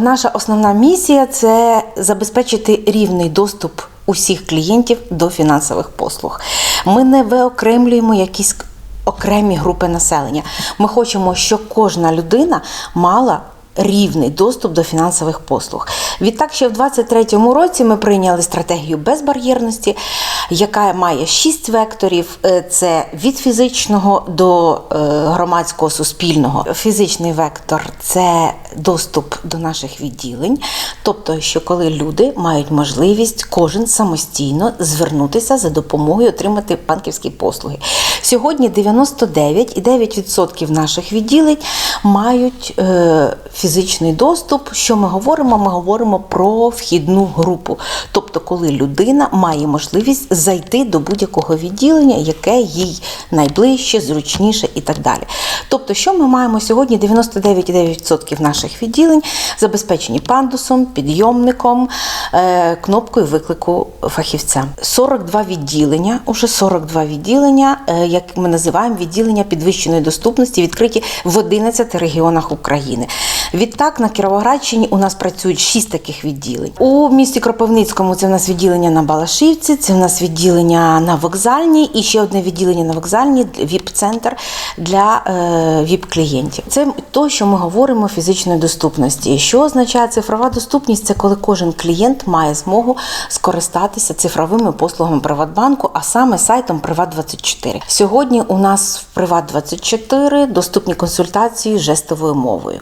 Наша основна місія це забезпечити рівний доступ усіх клієнтів до фінансових послуг. Ми не виокремлюємо якісь окремі групи населення. Ми хочемо, щоб кожна людина мала рівний доступ до фінансових послуг. Відтак, ще в 2023 році ми прийняли стратегію безбар'єрності, яка має шість векторів: Е, це від фізичного до е, громадського суспільного. Фізичний вектор це доступ до наших відділень, тобто, що коли люди мають можливість кожен самостійно звернутися за допомогою отримати банківські послуги. Сьогодні 99,9% наших відділень мають е, фізичний доступ. Що ми говоримо? Ми говоримо про вхідну групу, тобто, коли людина має можливість зайти до будь-якого відділення, яке їй найближче, зручніше і так далі. Тобто, що ми маємо сьогодні? 99,9% наших відділень забезпечені пандусом, підйомником, е, кнопкою виклику фахівця. 42 відділення, уже 42 відділення, е, як ми називаємо відділення підвищеної доступності, відкриті в 11 регіонах України. Відтак на Кіровоградщині у нас працюють 6 таких відділень. У місті Кропивницькому це в нас відділення на Балашівці, це в нас відділення на вокзальній і ще одне відділення на вокзальній ВІП-центр для е, ВІП-клієнтів. Це то, що ми говоримо фізичної доступності. Що означає цифрова доступність? Це коли кожен клієнт має змогу скористатися цифровими послугами Приватбанку, а саме сайтом Приват24. Сьогодні у нас в Приват24 доступні консультації жестовою мовою.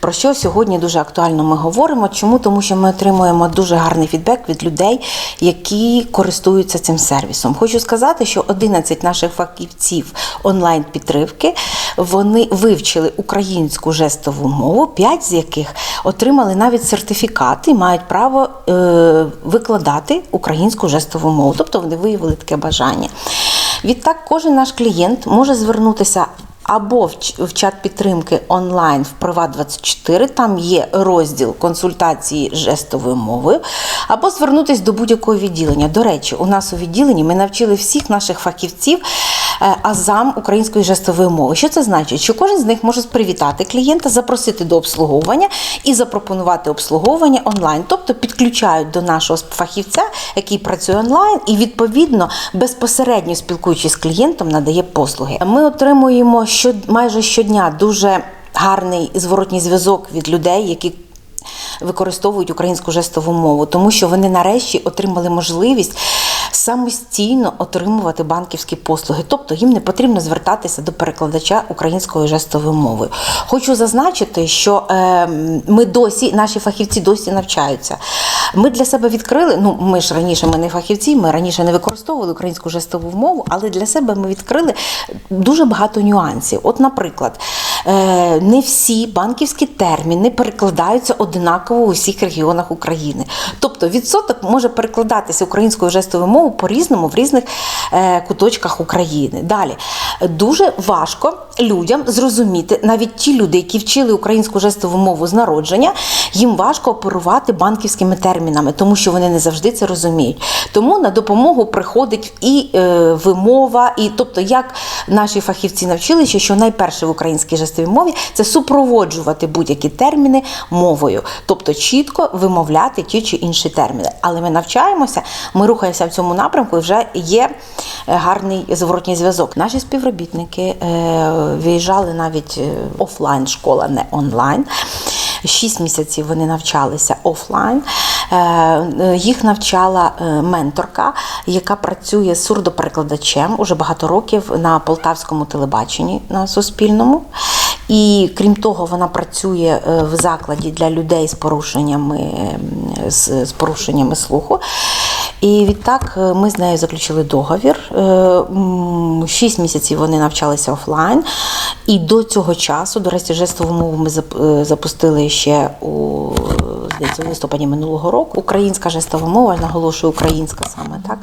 Про що сьогодні дуже актуально ми говоримо? Чому? Тому що ми отримуємо дуже гарний фідбек від людей, які користуються цим сервісом. Хочу сказати, що 11 наших фахівців онлайн-підтримки вони вивчили українську жестову мову, 5 з яких отримали навіть сертифікати мають право е, викладати українську жестову мову. Тобто вони виявили таке бажання. Відтак, кожен наш клієнт може звернутися або в, чат підтримки онлайн в Приват24, там є розділ консультації жестовою мовою, або звернутися до будь-якого відділення. До речі, у нас у відділенні ми навчили всіх наших фахівців е, азам української жестової мови. Що це значить? Що кожен з них може привітати клієнта, запросити до обслуговування і запропонувати обслуговування онлайн, тобто підключають до нашого фахівця, який працює онлайн, і відповідно безпосередньо спілкуючись з клієнтом, надає послуги. Ми отримуємо що майже щодня дуже гарний зворотній зв'язок від людей, які використовують українську жестову мову, тому що вони нарешті отримали можливість самостійно отримувати банківські послуги, тобто їм не потрібно звертатися до перекладача українською жестовою мовою. Хочу зазначити, що е, ми досі, наші фахівці досі навчаються. Ми для себе відкрили. Ну, ми ж раніше ми не фахівці, ми раніше не використовували українську жестову мову, але для себе ми відкрили дуже багато нюансів. От, наприклад, не всі банківські терміни перекладаються одинаково у всіх регіонах України. Тобто відсоток може перекладатися українською жестовою мовою по-різному в різних е, куточках України. Далі дуже важко людям зрозуміти, навіть ті люди, які вчили українську жестову мову з народження, їм важко оперувати банківськими термінами, тому що вони не завжди це розуміють. Тому на допомогу приходить і е, вимова, і тобто, як наші фахівці навчилися, що найперше в українській жестовій мові це супроводжувати будь-які терміни мовою, тобто чітко вимовляти ті чи інші терміни. Але ми навчаємося, ми рухаємося в цьому напрямку, і вже є е, гарний зворотній зв'язок. Наші співробітники е, виїжджали навіть е, офлайн школа, не онлайн. Шість місяців вони навчалися офлайн. Їх навчала менторка, яка працює сурдоперекладачем уже багато років на полтавському телебаченні на Суспільному. І крім того, вона працює е, в закладі для людей з порушеннями, з, з порушеннями слуху. І відтак е, ми з нею заключили договір. Е, Шість місяців вони навчалися офлайн. І до цього часу, до речі, жестову мову ми запустили ще у здається, у листопаді минулого року. Українська жестова мова, наголошую, українська саме так.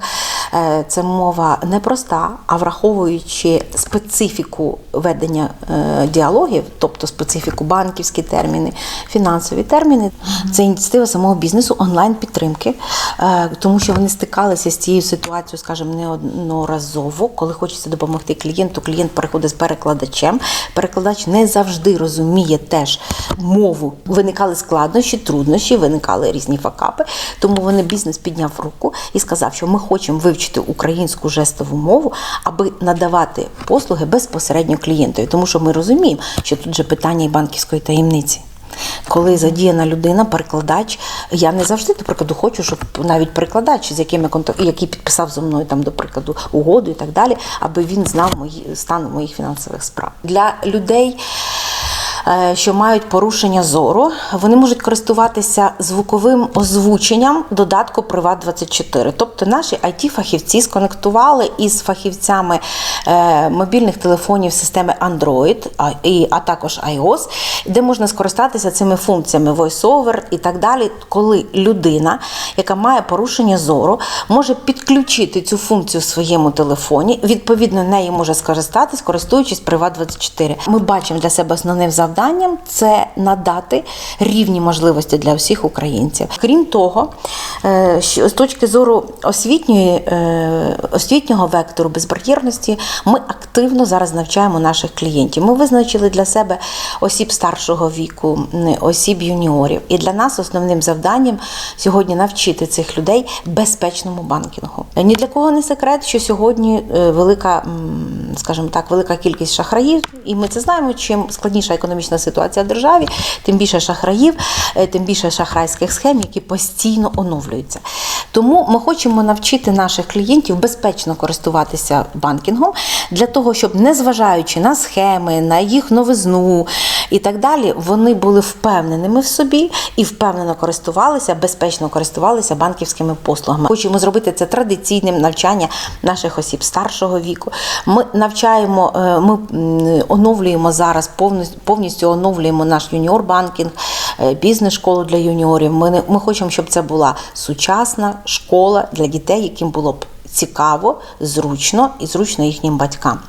Е, Це мова не проста, а враховуючи специфіку ведення е, діалогів, тобто специфіку банківські терміни, фінансові терміни. Це ініціатива самого бізнесу онлайн підтримки, е, тому що вони стикалися з цією ситуацією, скажімо, неодноразово, коли хочеться допомогти клієнту. Клієнт переходить з перекладачем. Перекладач не завжди розуміє теж мову. Виникали складнощі, труднощі, виникали різні факапи. Тому вони бізнес підняв руку і сказав, що ми хочемо вивчити українську жестову мову, аби надавати послуги безпосередньо клієнтові. Тому що ми розуміємо, що тут же питання і банківської таємниці. Коли задіяна людина, перекладач, я не завжди, до прикладу, хочу, щоб навіть перекладач, з яким я контак... який підписав зі мною там, до прикладу, угоду і так далі, аби він знав мої стан моїх фінансових справ. Для людей. Е, Що мають порушення зору, вони можуть користуватися звуковим озвученням додатку Приват 24 Тобто наші it фахівці сконектували із фахівцями е, мобільних телефонів системи Android, а, також iOS, де можна скористатися цими функціями VoiceOver і так далі, коли людина, яка має порушення зору, може підключити цю функцію в своєму телефоні, відповідно нею може скористатись, користуючись Приват 24 Ми бачимо для себе основним завданням це надати рівні можливості для всіх українців. Крім того, е, що з точки зору освітньої, е, освітнього вектору безбар'єрності, ми активно зараз навчаємо наших клієнтів. Ми визначили для себе осіб старшого віку, осіб юніорів. І для нас основним завданням сьогодні навчити цих людей безпечному банкінгу. Ні для кого не секрет, що сьогодні е, велика, скажімо так, велика кількість шахраїв, і ми це знаємо. Чим складніша економічна ситуація в державі, тим більше шахраїв, е, тим більше шахрайських схем, які постійно оновлюються. Тому ми хочемо навчити наших клієнтів безпечно користуватися банкінгом для того, щоб незважаючи на схеми, на їх новизну і так далі, вони були впевненими в собі і впевнено користувалися, безпечно користувалися банківськими послугами. Хочемо зробити це традиційним навчання наших осіб старшого віку. Ми навчаємо, е, ми оновлюємо зараз повністю повністю оновлюємо наш юніор банкінг, е, бізнес-школу для юніорів. Ми, не- ми хочемо, щоб це була сучасна школа для дітей, яким було б цікаво, зручно і зручно їхнім батькам.